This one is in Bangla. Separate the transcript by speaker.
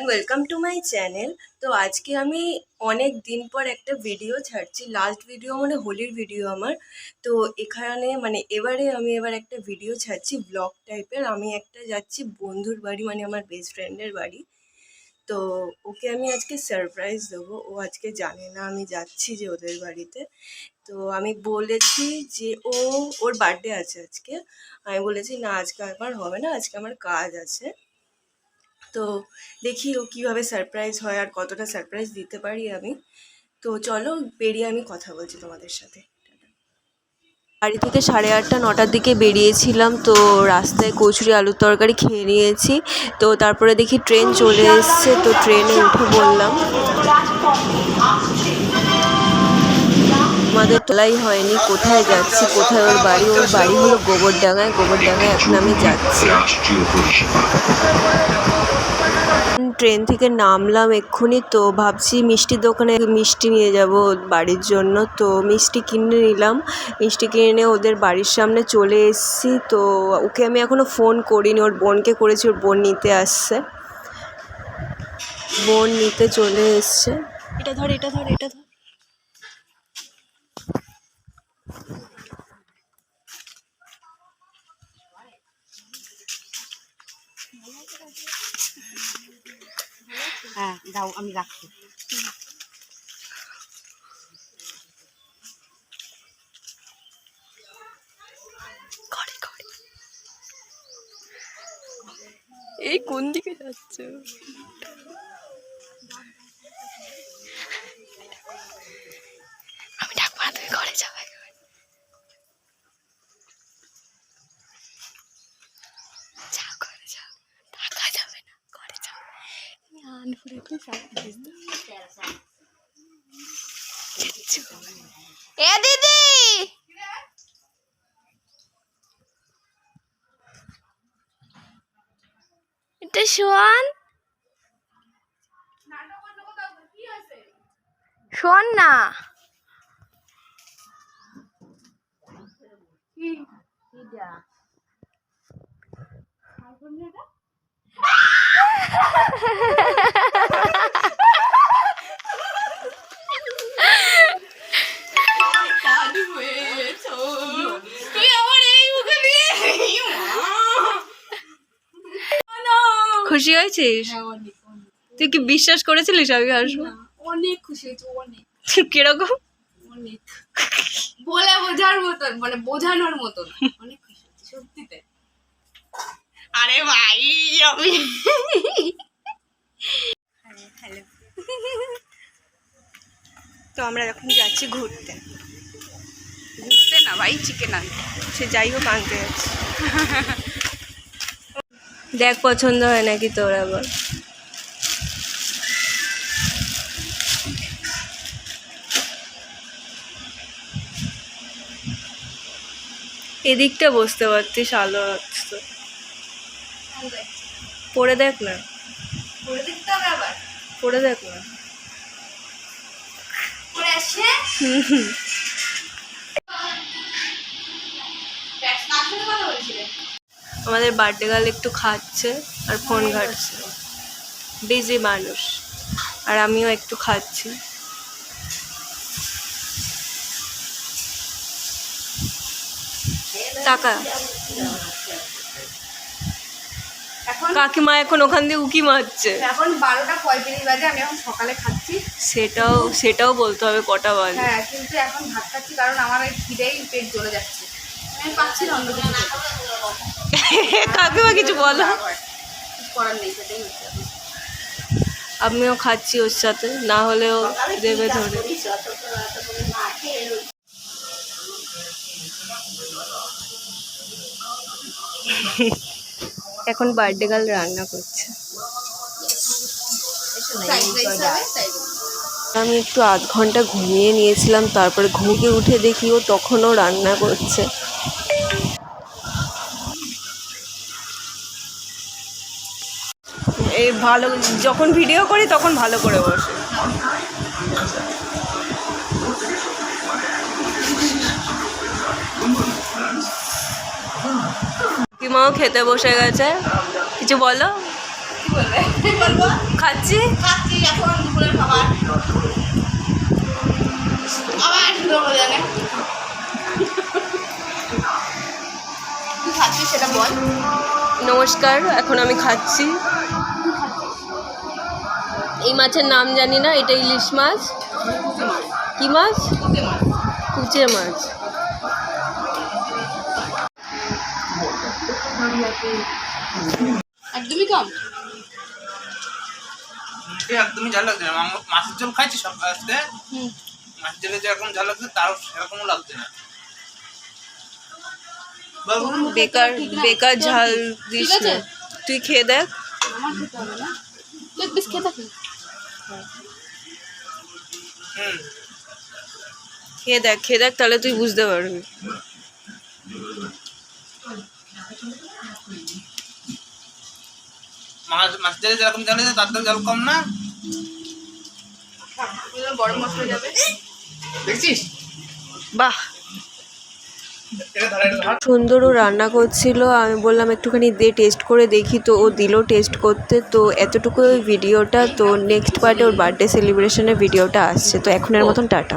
Speaker 1: Everyone welcome to my channel তো আজকে আমি অনেক দিন পর একটা ভিডিও ছাড়ছি। লাস্ট ভিডিও মানে হোলির ভিডিও আমার। তো এখানে মানে এবারে আমি এবার একটা ভিডিও ছাড়ছি ব্লগ টাইপের আমি একটা যাচ্ছি বন্ধুর বাড়ি মানে আমার বেস্ট ফ্রেন্ডের বাড়ি। তো ওকে আমি আজকে সারপ্রাইজ দেবো। ও আজকে জানে না আমি যাচ্ছি যে ওদের বাড়িতে। তো আমি বলেছি যে ও, ওর বার্থডে আছে আজকে। আমি বলেছি, না, আজকে আমার হবে না, আজকে আমার কাজ আছে। তো দেখি ও কীভাবে সারপ্রাইজ হয় আর কতটা সারপ্রাইজ দিতে পারি আমি। তো চলো বেরিয়ে আমি কথা বলছি তোমাদের সাথে। বাড়ি থেকে সাড়ে আটটা, নটার দিকে বেরিয়েছিলাম, তো রাস্তায় কচুরি আলুর তরকারি খেয়ে নিয়েছি। তো তারপরে দেখি ট্রেন চলে এসছে, তো ট্রেনে উঠে বললাম। আমাদের তোলাই হয়নি কোথায় যাচ্ছি কোথায় ওর বাড়ি? ওর বাড়ি হলো গোবরডাঙ্গায় গোবরডাঙ্গায় এখন আমি যাচ্ছি। ট্রেন থেকে নামলাম এক্ষুনি তো ভাবছি মিষ্টির দোকানে মিষ্টি নিয়ে যাব বাড়ির জন্য। তো মিষ্টি কিনে নিলাম মিষ্টি কিনে নিয়ে ওদের বাড়ির সামনে চলে এসেছি। তো ওকে আমি এখনও ফোন করিনি ওর বোনকে করেছি ওর বোন নিতে আসছে। বোন নিতে চলে এসছে। এটা ধর এটা ধর এটা ধর।
Speaker 2: হ্যাঁ দাও আমি রাখছি।
Speaker 1: এই কোন দিকে যাচ্ছে? আমি ডাকবো না তুমি ঘরে যাও একবার। যাও ঘরে যাও ঢাকা যাবে না ঘরে যাও তুমি আনপুরে একটু সারপ্রাইজ দাও কিচ্ছু এ দিদি! এটা শোন শোন না। খুশি হয়েছিস? তুই কি বিশ্বাস করেছিলিস আমি আসব
Speaker 2: অনেক খুশি হয়েছে অনেক।
Speaker 1: কীরকম?
Speaker 2: অনেক। বলে বোঝার মতন মানে বোঝানোর মতন অনেক খুশি সত্যিতে।
Speaker 1: আরে ভাই আমি তো আমরা এখন যাচ্ছি ঘুরতে।
Speaker 2: ঘুরতে না ভাই চিকেন আনতে।
Speaker 1: সে যাই হোক আনতে যাচ্ছি। দেখ পছন্দ হয় নাকি তোর আবার। এদিকটা বসতে পারতিস আলো। পড়ে দেখ না।
Speaker 2: হবে আবার।
Speaker 1: পড়ে দেখ না।
Speaker 2: আসে?
Speaker 1: আমাদের বার্থডে গার্ল একটু খাচ্ছে আর ফোন ঘাটছে। বিজি মানুষ। আর আমিও একটু খাচ্ছি। টাকা। কাকিমা এখন ওখান দিয়ে উকি মারছে।
Speaker 2: এখন বারোটা পঁয়ত্রিশ বাজে আমি এখন সকালে খাচ্ছি।
Speaker 1: সেটাও সেটাও বলতে হবে কটা বাজে।
Speaker 2: হ্যাঁ কিন্তু এখন ভাত খাচ্ছি কারণ আমার ওই খিদেই পেট জ্বলে যাচ্ছে। আমি পাচ্ছি না অন্য কিছু।
Speaker 1: কাকিমা কিছু বলো।
Speaker 2: করার নেই সেটাই হচ্ছে।
Speaker 1: আমিও খাচ্ছি ওর সাথে না হলেও দেবে ধরে। এখন বার্থডে গার্ল রান্না করছে। আমি একটু আধ ঘণ্টা ঘুমিয়ে নিয়েছিলাম, তারপরে ঘুমকে উঠে দেখি ও তখনও রান্না করছে এই ভালো, যখন ভিডিও করি তখন ভালো করে বসে কাকিমাও খেতে বসে গেছে। কিছু বলো? খাচ্ছি? নমস্কার এখন আমি খাচ্ছি। এই মাছের নাম জানি না এটা ইলিশ মাছ। কি মাছ।
Speaker 2: কুচে মাছ। একদমই কম।
Speaker 3: একদমই ঝাল লাগছে না। মাছের ঝোল খাইছি সব আজকে। মাছের ঝোলে যেরকম ঝাল লাগছে তারও সেরকমও লাগছে না। বাবু
Speaker 1: বেকার বেকার ঝাল দিস না। তুই খেয়ে দেখ।
Speaker 2: আমার খেতে হবে না। তুই বেশ খেয়ে থাকি
Speaker 1: খেয়ে দেখ খেয়ে দেখ তাহলে তুই বুঝতে পারবি।
Speaker 3: মাছ ঝোলে যেরকম আছে তার থেকে ঝাল কম না?
Speaker 2: গরম মশলা যাবে।
Speaker 3: দেখছিস?
Speaker 1: বাহ।
Speaker 3: এটা ধরে
Speaker 1: সুন্দরও রান্না করছিল। আমি বললাম একটুখানি দে টেস্ট করে দেখি। তো ও দিল টেস্ট করতে। তো এতটুকু ওই ভিডিওটা তো নেক্সট পার্টে ওর বার্থডে সেলিব্রেশনের ভিডিওটা আসছে। তো এখনের মতন টাটা।